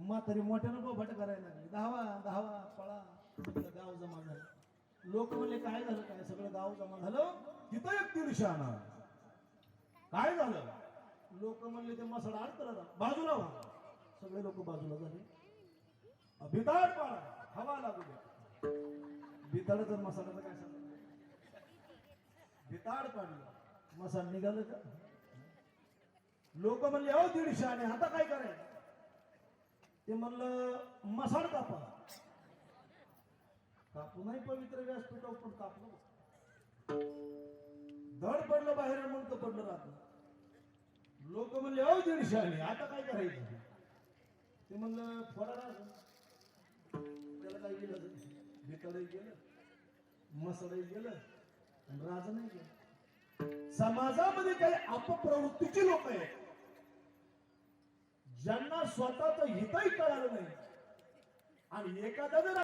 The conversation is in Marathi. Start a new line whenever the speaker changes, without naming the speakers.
म्हातारी मोठ्यानं बोभाट करायला लागली. धावा धावा पळा. सगळं गाव जमा झालं. लोक म्हणले काय झालं? काय? सगळं गाव जमा झालं. तिथं एक दीडशे आणा काय झालं? लोक म्हणले ते मसाला आड बाजूला व्हा सगळे लोक बाजूला झाले. भिताड पाळा हवा लागू द्या भिताड तर मसाल्याचं काय सांग? भिताड पाडलं. मसाला निघालं का? लोक म्हणले अहो दीडशे आणि आता काय करायचं? ते म्हणलं मसाड कापा. कापू नाही पवित्र व्यासपीठावर पण कापलं धड पडलं बाहेर म्हणतं पडलं राहत लोक म्हणले अव दीडशे आणि आता काय करायचं? ते म्हणलं फोडा त्याला काय गेलं भितडही गेलं मसडही गेलं आणि राज नाही गेलं. समाजामध्ये काही अपप्रवृत्तीची लोक आहेत. ज्यांना स्वतःच हितही कळालं नाही. आणि एखादा जर